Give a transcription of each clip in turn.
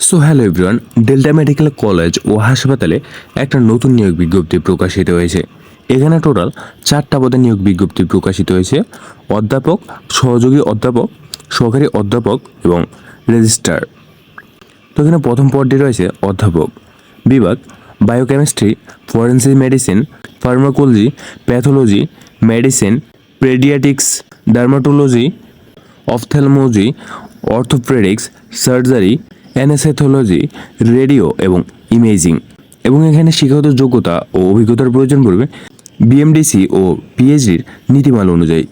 So hello everyone, Delta medical college ও হাসপাতালে একটা নতুন নিয়োগ বিজ্ঞপ্তি প্রকাশিত হয়েছে। এখানে টোটাল চারটা পদে নিয়োগ বিজ্ঞপ্তি প্রকাশিত হয়েছে। অধ্যাপক, সহযোগী অধ্যাপক, সহকারী অধ্যাপক এবং রেজিস্ট্রার। তো এখানে প্রথম পদটি রয়েছে অধ্যাপক। বিভাগ biochemistry forensic medicine pharmacology pathology medicine paediatrics dermatology ophthalmology orthopaedics surgery anaesthesiology radio এবং ইমেজিং। এবং এখানে শিক্ষাগত যোগ্যতা ও অভিজ্ঞতার প্রয়োজন পড়বে বিএমডিসি ও পিএইচডির নীতিমালা অনুযায়ী।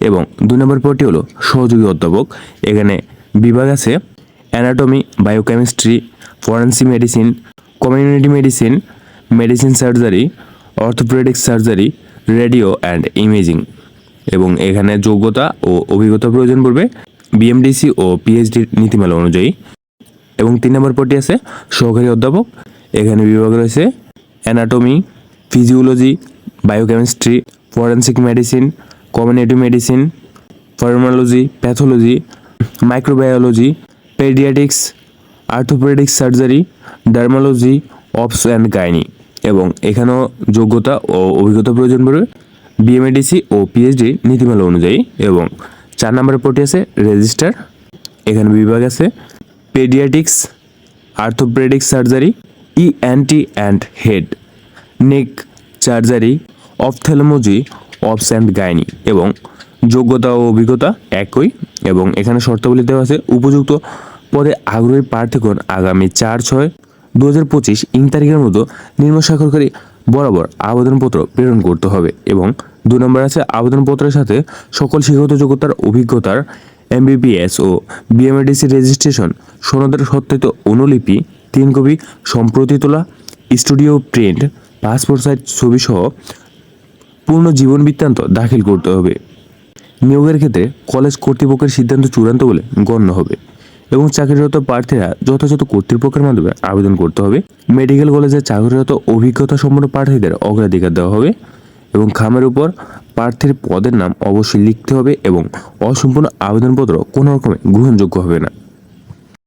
এবং দুই নম্বর পদটি হলো সহযোগী অধ্যাপক। এখানে বিভাগ আছে anatomy, biochemistry, forensic medicine, community medicine medicine surgery orthopaedics surgery, radio and imaging. এবং এখানে যোগ্যতা ও অভিজ্ঞতা প্রয়োজন পড়বে বিএমডিসি ও পিএইচডির নীতিমালা অনুযায়ী। এবং তিন নম্বর পদটি আছে সহকারী অধ্যাপক। এখানে বিভাগ রয়েছে anatomy physiology biochemistry forensic medicine community medicine pharmacology pathology microbiology paediatrics orthopaedics surgery dermatology obs and gynae এবং এখানেও যোগ্যতা ও অভিজ্ঞতা প্রয়োজন পড়বে। বিএমএডিসি ও পিএইচডি নীতিমালা অনুযায়ী এবং চার নম্বরের পদটি আছে রেজিস্টার এখানে বিভাগ আছে paediatrics orthopaedics surgery ENT and head neck surgery ophthalmology obs and gynae এবং যোগ্যতা ও অভিজ্ঞতা একই এবং এখানে শর্তাবলী দেওয়া আছে উপযুক্ত পদে আগ্রহী প্রার্থীগণ আগামী চার ছয় দু হাজার পঁচিশ ইং তারিখের মতো নিম্ন স্বাক্ষরকারী বরাবর আবেদনপত্র প্রেরণ করতে হবে এবং দু নম্বর আছে আবেদনপত্রের সাথে সকল শিক্ষাগত যোগ্যতার অভিজ্ঞতার এমবিবিএস ও বিএমএডিসি রেজিস্ট্রেশন সনদের সত্যায়িত অনুলিপি, তিন কপি, সম্প্রতি তোলা স্টুডিও প্রিন্ট পাসপোর্ট সাইজ ছবি সহ পূর্ণ জীবন বৃত্তান্ত দাখিল করতে হবে। নিয়োগের ক্ষেত্রে কলেজ কর্তৃপক্ষের সিদ্ধান্ত চূড়ান্ত বলে গণ্য হবে এবং চাকরিরত প্রার্থীরা যথাযথ কর্তৃপক্ষের মাধ্যমে আবেদন করতে হবে। মেডিকেল কলেজে চাকরিরত অভিজ্ঞতা সম্পন্ন প্রার্থীদের অগ্রাধিকার দেওয়া হবে। এবং খামের উপর প্রার্থীর পদের নাম অবশ্যই লিখতে হবে এবং অসম্পূর্ণ আবেদনপত্র কোনো রকমে গ্রহণযোগ্য হবে না।